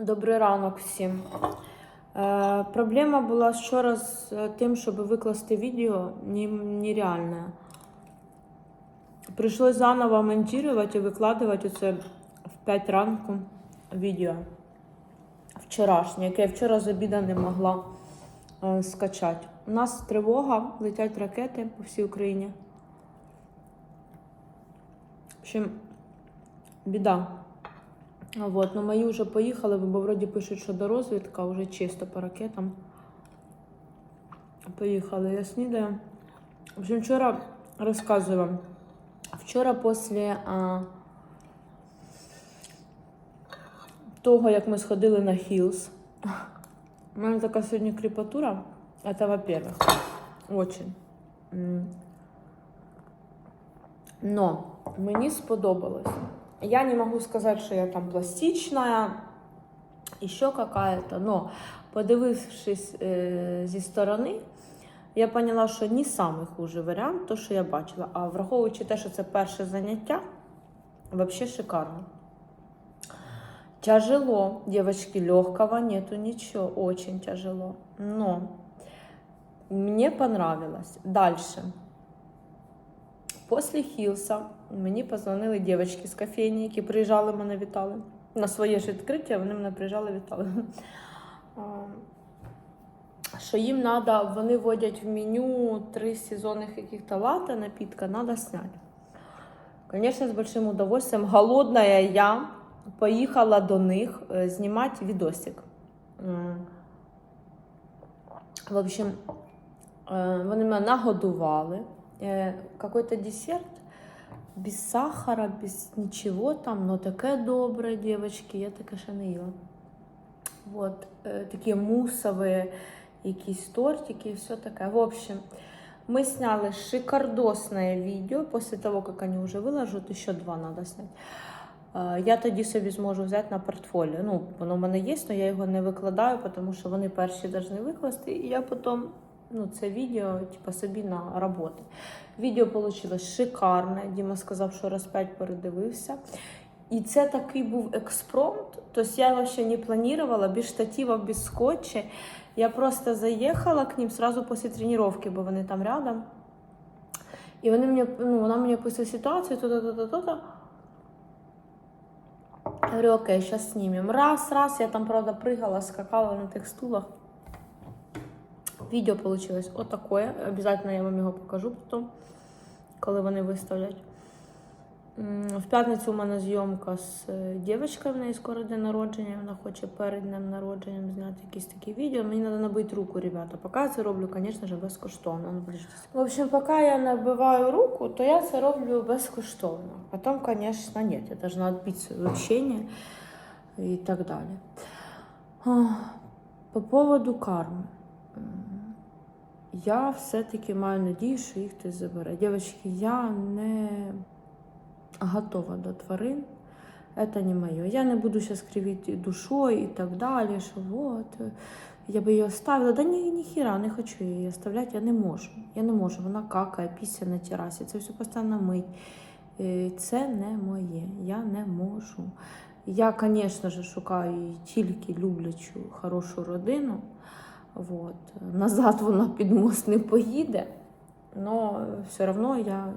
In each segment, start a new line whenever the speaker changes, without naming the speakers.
Добрий ранок всім. Е, проблема була вчора з е, тим, щоб викласти відео не- нереальна. Прийшлось заново монтувати і викладувати це в 5 ранку відео. Вчорашнє, яке я вчора з обіда не могла е, скачати. У нас тривога, летять ракети по всій Україні. В общем, біда. Вот, ну мої вже поїхали, бо вроді пишуть, що до розвідка вже чисто по ракетам. Поїхали, я снідаю. В общем, вчора розказую вам. Вчора після а, того, як ми сходили на Хілс, у мене така сьогодні кріпатура. Это, во-первых, очень. Но мені сподобалось. Я не могу сказать, что я там пластичная, еще какая-то, но подивившись е, зі сторони, я поняла, що не самий хужий варіант, то, що я бачила. А враховуючи те, що це перше заняття, вообще шикарно. Тяжело, девочки, легкого нету ничего, очень тяжело. Но мне понравилось. Дальше. Після Хілса мені позвонили дівчатки з кофейні, які приїжджали, мене вітали. На своє ж відкриття вони мене приїжджали, вітали. Що їм треба, вони вводять в меню три сезонних каких-то лата напитка, треба зняти. Звісно, з большим удовольствием. Голодная я поїхала до них е, знімати відосик. В общем, е, вони мене нагодували. Э, какой-то десерт без сахара, без ничего там, но таке добре, девочки, я таке ще не їла. Вот, э, такі мусові якісь тортики, все таке. В общем, мы сняли шикардосное видео после того, как они уже выложат, еще два надо снять. Е, Я тоді собі зможу взяти на портфоліо. Ну, воно в мене є, але я його не викладаю, тому що вони перші повинні викласти, і я потім ну, це відео типу, собі на роботу. Відео вийшло шикарне. Діма сказав, що раз п'ять передивився. І це такий був експромт. Тобто я його ще не планувала, без штатива, без скотча. Я просто заїхала к ним сразу після тренування, бо вони там рядом. І вони мені, ну, вона мені описує ситуацію, то-то, то-то, то-то. Я говорю, окей, сейчас снимем. Раз, раз, я там, правда, прыгала, скакала на тих стулах. Відео получилось вот такое. Обязательно я вам його покажу потім, коли вони виставлять. В п'ятницю у мене зйомка з е, дівчинкою, в неї скоро день народження. Вона хоче перед днем народження зняти якісь такі відео. Мені треба набити руку, ребята. Поки я це роблю, звісно безкоштовно. Ну. В общем, поки я набиваю руку, то я це роблю безкоштовно. Потім, звісно, ні. Я должна відбити своє общення і так далі. По поводу карми. Я все-таки маю надію, що їх хтось забере. Дівчатки, я не готова до тварин. Это не моє. Я не буду зараз кривити душою і так далі, що вот, я би її оставила. Да ні, ніхіра, не хочу її оставляти, я не можу. Я не можу. Вона какає, після на терасі, це все постійно мить. Е, Це не моє, я не можу. Я, звісно ж, шукаю тільки люблячу, хорошу родину. Вот. Назад вона під мост не поїде, але все одно я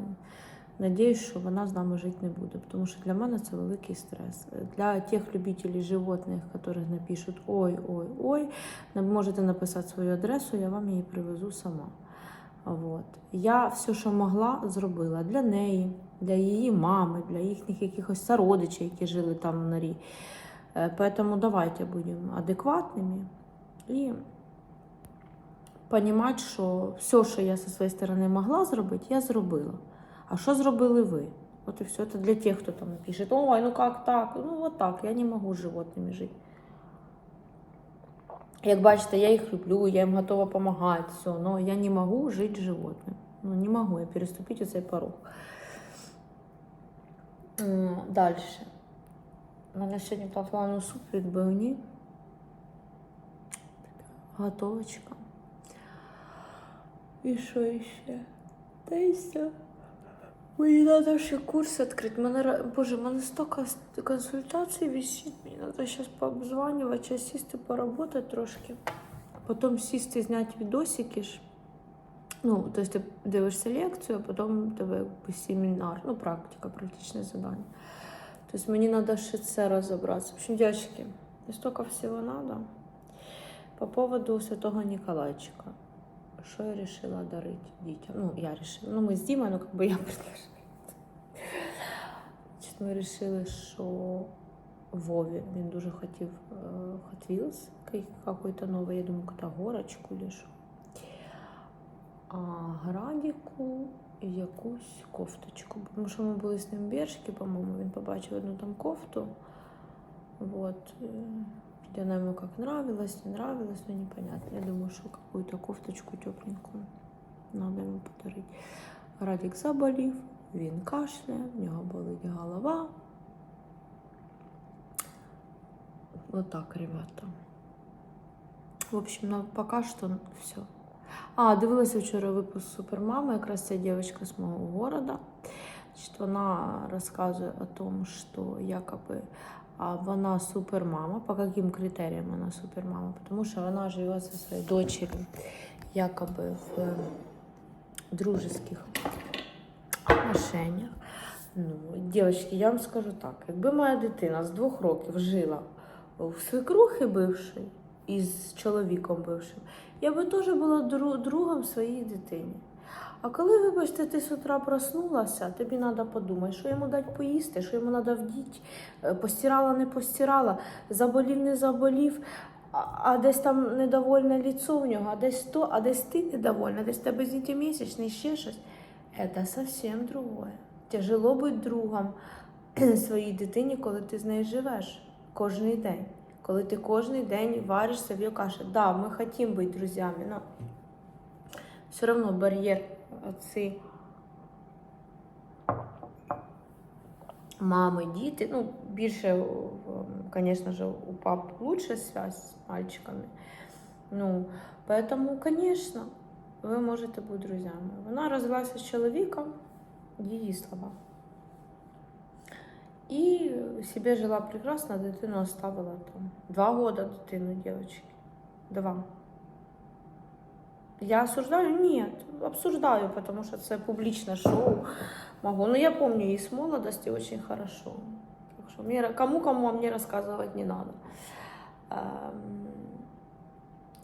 надіюсь, що вона з нами жити не буде, тому що для мене це великий стрес. Для тих любителів животних, які напишуть ой, ой, ой, ви можете написати свою адресу, я вам її привезу сама. Вот. Я все, що могла, зробила для неї, для її мами, для їхніх якихось сородичів, які жили там в норі. Е, Поэтому давайте будемо адекватними і розуміти, що все, що я зі своєї сторони могла зробити, я зробила. А що зробили ви? От і все. Це для тих, хто там пише, ой, ну як так? Ну от так, я не можу з животними жити. Як бачите, я їх люблю, я їм готова допомагати, все, але я не можу жити з животним. Ну, не можу я переступити цей порог. Далі. У мене сьогодні по плану суп відбивні. Готовочка. І що ще? Та й все. Мені треба ще курс відкрити. Мене, боже, в мене стільки консультацій висить. Мені треба зараз пообзванювати, час сісти поработати трошки. Потім сісти, зняти відосики ж. Ну, тобто ти дивишся лекцію, а потім тебе семінар, ну, практика, практичне завдання. Тобто мені треба ще це розібратися. В общем, девочки, не столько всего надо. По поводу Святого Николайчика. Що я вирішила дарити дітям? Ну, я вирішила. Ну, ми з Дімою, ну, как би я предложила. Ми вирішили, що Вові він дуже хотів е, Hot Wheels, який- какой-то новий, я думаю, какую-то горочку чи що. А Градіку якусь кофточку. Тому що ми були з ним в Бершки, по-моєму, він побачив одну там кофту. Вот. И она ему как нравилась, не нравилась, но непонятно. Я думаю, что какую-то кофточку тепленькую надо ему подарить. Радик заболів, він кашляє, в нього болить голова. Вот так, ребята. В общем, ну, пока что все. А, дивилася вчора випуск Супермами, якраз ця дівчинка з мого города. Значить, вона розказує о том, що якоби вона супермама. По яким критеріям вона супермама? Тому що вона живе зі своєю дочерью якоби в е, дружеских отношениях. Ну, дівчатки, я вам скажу так: якби моя дитина з двох років жила в свекрухи бившої і з чоловіком бившим, я би теж була другом своїй дитині. А коли, вибачте, ти з утра проснулася, тобі треба подумати, що йому дати поїсти, що йому треба вдіти, е, постирала, не постирала, заболів, не заболів, а, а десь там недовольне ліцо в нього, а десь то, а десь ти недовольна, десь в тебе місячний, ще щось. Це зовсім другое. Тяжело бути другом своїй дитині, коли ти з нею живеш кожен день. Коли ти кожен день вариш собі кашу. Да, ми хочемо бути друзями, але все одно бар'єр отці. Мами, діти. Ну, більше, звісно ж, у пап лучше связь з мальчиками. Ну, поэтому, конечно, ви можете бути друзями. Вона розвелася з чоловіком, її слова. І себе жила прекрасно, дитину оставила там. Два года дитину, девочки. Два. Я осуждаю? Нет, обсуждаю, потому что это публичное шоу. Могу. Но я помню и с молодости очень хорошо. Так что мне, кому-кому, а мне рассказывать не надо.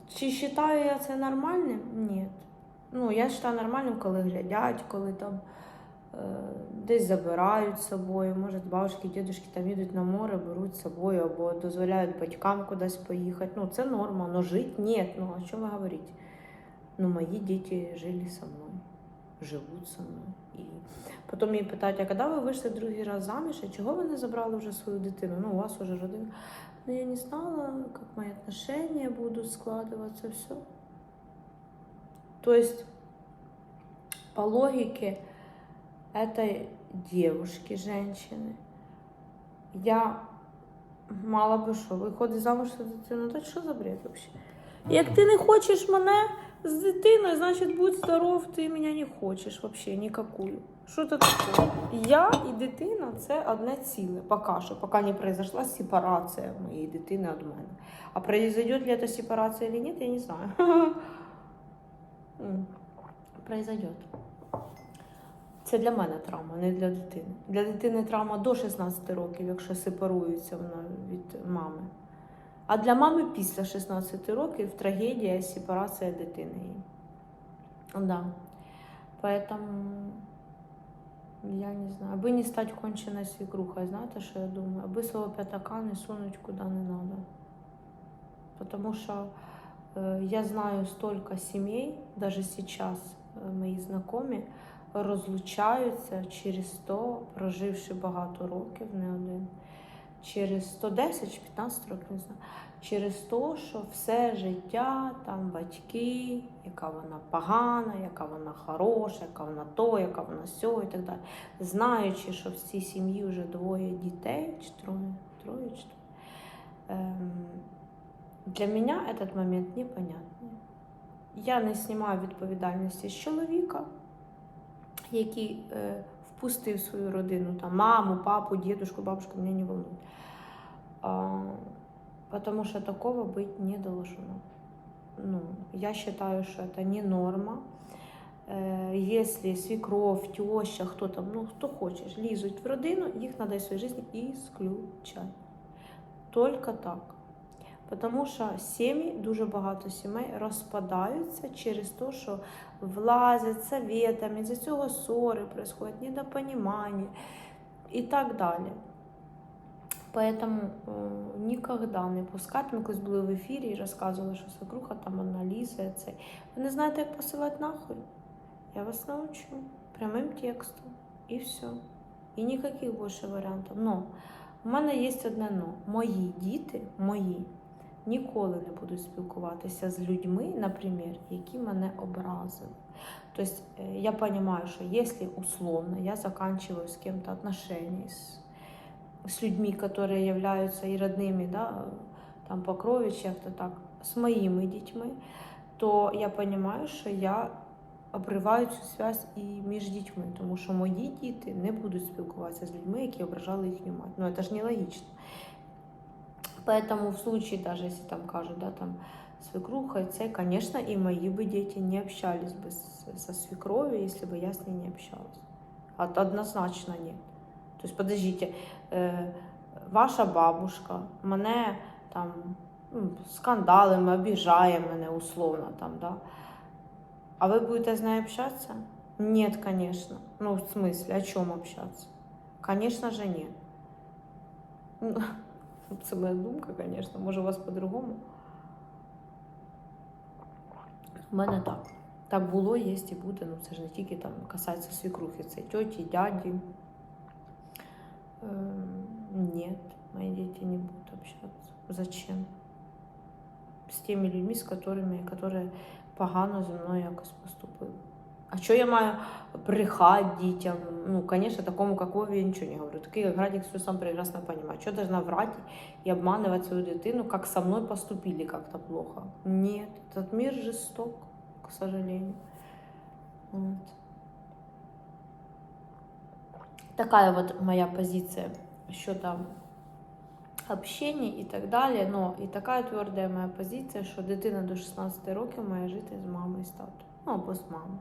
Чи считаю я це нормальним? Ні. Ну, я вважаю нормальним, коли глядять, коли там е, десь забирають з собою. Може, бабушки, дідушки там їдуть на море, беруть з собою або дозволяють батькам кудись поїхати. Ну, це норма, но жити ні. Ну, о ви говорите? Ну, мої діти жили со мною, живуть со мною. І потім її питають, а коли ви вийшли другий раз заміж, а чого ви не забрали вже свою дитину? Ну, у вас уже родина. Ну, я не знала, как мои отношения будут складываться, все. То есть, по логике этой девушки, женщины, я мала би що, виходить замуж за дитину, та що за бред вообще? Як ти не хочеш мене з дитиною, значить будь здоров, ти мене не хочеш вообще никакую. Що це таке? Я і дитина це одне ціле. Поки що, поки не произошла сепарація моєї дитини від мене. А произойдет ли эта сепарация или нет, я не знаю. М, Произойдет. Це для мене травма, не для дитини. Для дитини травма до 16 років, якщо сепарується вона від мами. А для мами після 16 років трагедія сепарація дитини. її. Да. Поэтому я не знаю. Аби не стати конченою свекрухою, знаєте, що я думаю? Аби свого п'ятака не сунуть куди не надо. Потому что э, я знаю столько семей, даже сейчас э, мої знайомі розлучаються через то, проживши багато років, не один, через 110 чи 15 років, не знаю, через то, що все життя там батьки, яка вона погана, яка вона хороша, яка вона то, яка вона сьо і так далі. Знаючи, що в цій сім'ї вже двоє дітей, чи троє, троє чи троє. Ем, для меня этот момент непонятний. Я не знімаю відповідальності з чоловіка, який е, впустив свою родину, там, маму, папу, дедушку, бабушку, меня не волнует. А, потому что такого быть не должно. Ну, я считаю, что это не норма. Э, Если свекровь, теща, хто там, ну хто хочеш, лізуть в родину, їх треба із своєї житті ісключати. Только так. Тому що сім'ї, дуже багато сімей розпадаються через те, що влазять советами, з-за цього ссори происходять, недопонімання і так далі. Поэтому э, никогда не пускати. Ми колись були в ефірі і розказували, що свекруха там одна лізе. Це. Ви не знаєте, як посилати нахуй? Я вас научу прямим текстом. І все. І ніяких більше варіантів. Но у мене є одне но. Мої діти, мої, ніколи не будуть спілкуватися з людьми, наприклад, які мене образили. Тобто е, я розумію, що якщо условно я заканчиваю з кем-то отношения, с людьми, которые являются и родными, да, там по крови, чем-то так, с моими детьми, то я розумію, що я обриваю цю связь і між дітьми, тому що мої діти не будуть спілкуватися з людьми, які ображали їхню мать. Ну, це ж не логично. Поэтому в случае, даже если там кажут, да, там свекруха, це, конечно, и мои бы дети не общались бы со свекровью, если бы я с ней не общалась. Однозначно нет. То есть, подождите, э, ваша бабушка мене там ну, скандалами обіжає мене условно там, да? А вы будете з нею общаться? Нет, конечно. Ну, в смысле, о чем общаться? Конечно же, нет. Це моя думка, звісно, може у вас по-другому. У мене так. Так було, є і буде. Ну це ж не тільки там касається свекрухи, це тьоті, дяді. Ні, мої діти не будуть общатися. Зачем? З тими людьми, з которыми, які погано зі мною якось поступили. А що я маю брехать дітям? Ну, конечно, такому, как Вове, я ничего не говорю. Такие, как Градик, все сам прекрасно понимает. Что должна врать и обманывать свою дитину, как со мной поступили как-то плохо? Нет, этот мир жесток, к сожалению. Вот. Такая вот моя позиция счета общения и так далі. Но і така тверда моя позиція, що дитина до 16 років має жити з мамою з татом. Ну або з мамою.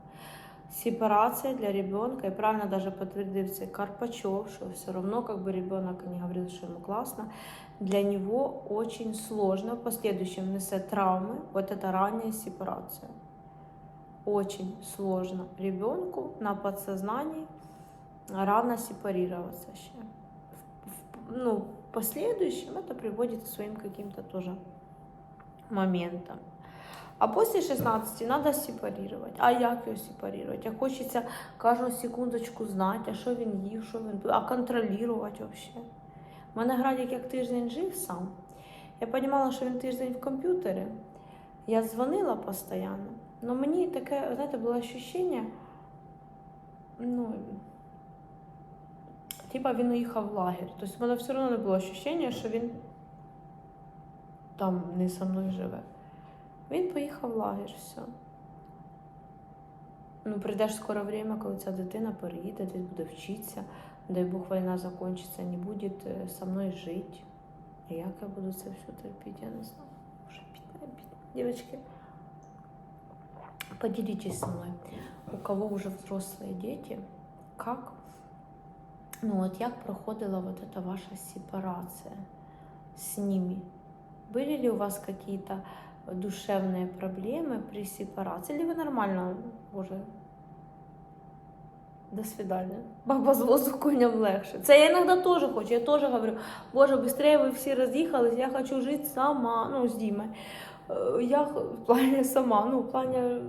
Сепарация для ребенка, и правильно даже подтвердил це Карпачев, что все равно как бы ребенок не говорил, что ему классно, для него очень сложно в последующем несе травмы, вот это ранняя сепарация. Очень сложно ребенку на подсознании рано сепарироваться еще. Ну, в последующем это приводит к своим каким-то тоже моментам. А после 16 надо сепарировать. А як його сепарировать? А хочеться кожну секундочку знати, а що він їв, що він а контролювати взагалі. У мене Градік як тиждень жив сам. Я розуміла, що він тиждень в комп'ютері. Я дзвонила постійно. Но мені таке, знаєте, було ощущення, ну, типа він уїхав в лагерь. Тобто в мене все одно не було ощущення, що він там не со мною живе. Він поїхав в лагерь, все. Ну, прийде ж скоро время, коли ця дитина переїде, десь буде вчитися, дай Бог війна закінчиться, не буде е, со мною жити. І як я буду це все терпіти, я не знаю. Може, бідна, бідна. Дівчатки, поделитесь со мной, у кого уже взрослые дети, как, ну вот як проходила вот эта ваша сепарация с ними? Были ли у вас какие-то душевные проблемы при сепарации? Или вы нормально уже? До свидания. Баба з возу коням легше. Це я іноді теж хочу. Я теж говорю, боже, быстрее ви всі роз'їхались, я хочу жити сама, ну, з Дімою. Е, Я х- в плані сама, ну, в плані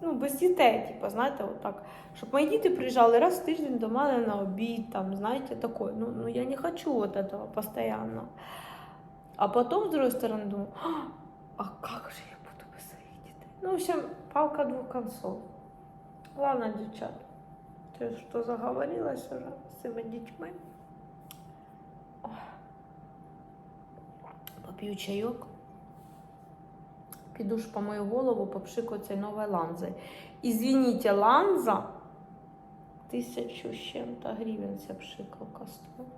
ну, без дітей, типу, знаєте, отак. Щоб мої діти приїжджали раз в тиждень до мене на обід, там, знаєте, такое. Ну, ну я не хочу вот этого постоянно. А потом, с другой стороны, думаю, «А, как же я буду без своих детей? Ну, в общем, палка двух концов. Ладно, девчат, ты что заговорилась уже с этими детьми? Ой. Поп'ю чайок. Піду ж по мою голову, попшикаю цей новий ланзой. Извините, ланза тисячу з чим-то гривень ця пшикалка стоїть.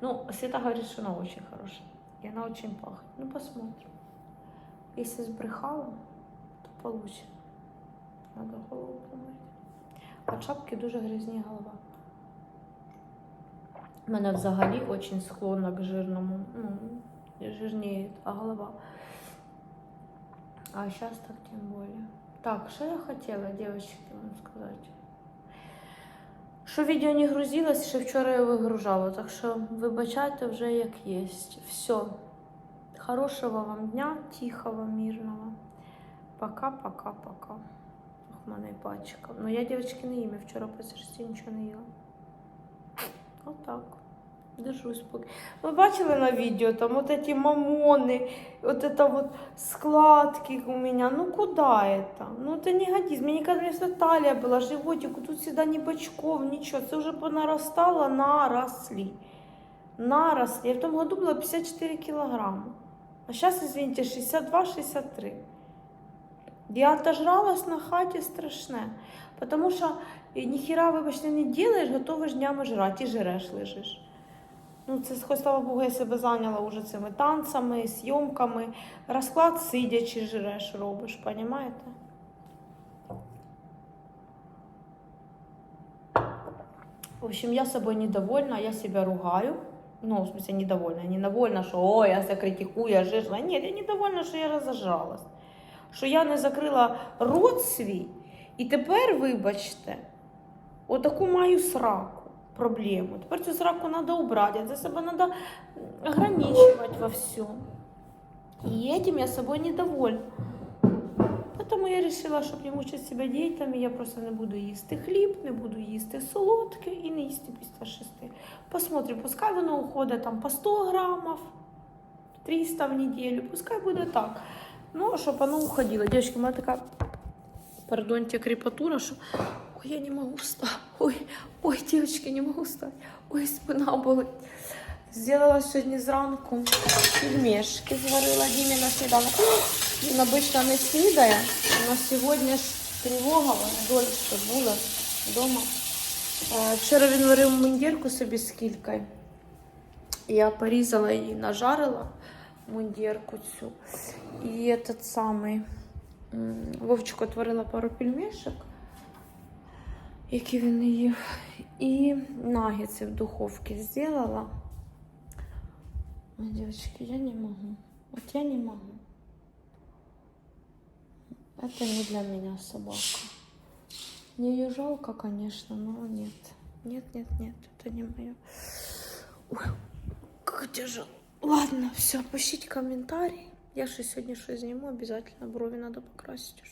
Ну, Света говорит, что она очень хорошая. И она очень пахнет. Ну, посмотрим. Если сбрехала, то получим. Надо голову помити. А шапки дуже грязні голова. У мене взагалі очень склонна к жирному. Ну, жирніє, а голова. А сейчас так тем более. Так, что я хотела, девочки, вам сказать? Що відео не грузилось, ще вчора я вигружала, так що вибачайте вже як є. Все. Хорошого вам дня, тихого, мирного. Пока-пока-пока. Ох, мене пачка. Ну я, дівчатки, не їм, я вчора по серці нічого не їла. Отак. Держусь поки. Ви бачили на відео, там вот эти мамоны, вот это вот складки у меня. Ну куда это? Ну это не годится. Мне никогда вместо талия была, животик, тут всегда ни бочков, ничего. Это уже понарастало, наросли. Наросли. Я в том году была 54 килограмма. А сейчас, извините, 62-63. Я отожралась на хаті страшне. Потому що і ніхіра, вибачте, не ділаєш, готовиш днями жрати і жреш, лежиш. Ну, це, хоч, слава Богу, я себе зайняла уже цими танцями, зйомками. Розклад сидячи жреш, робиш, понімаєте? В общем, я собой недовольна, я себя ругаю. Ну, в смысле, недовольна. Я недовольна, що ой, я себе критикую, я жирна. Ні, я недовольна, що я розожралась. Що я не закрила рот свій. І тепер, вибачте, отаку маю сраку, проблему. Тепер цю сраку треба убрати, за себе треба ограничивать во всем. И этим я собой недовольна. Тому я вирішила, щоб не мучити себе дієтами, я просто не буду їсти хліб, не буду їсти солодке і не їсти після шести. Посмотрим, пускай воно уходить там по 100 грамів, 300 в неділю, пускай буде так. Ну, щоб воно уходило. Дівчатки, у мене така, пардоньте, крепатура, що ой, я не можу встати. Ой, ой, дівчатки, не можу встати. Ой, спина болить. Сделала сьогодні зранку пельмешки, зварила Дімі на сніданок. Він обично не снідає, але сьогодні ж тривога, дольше була вдома. Вчора він варив мундірку собі з. Я порізала її, нажарила мундірку цю. І этот самий Вовчик отворила пару пельмешок, які він не їв. І нагетси в духовці зробила. Ой, девочки, я не могу. Вот я не могу. Это не для меня собака. Мне ее жалко, конечно, но нет. Нет, нет, нет, это не мое. Ой, как тяжело. Ладно, все, пишите комментарий. Я же сегодня что сниму, обязательно брови надо покрасить уже.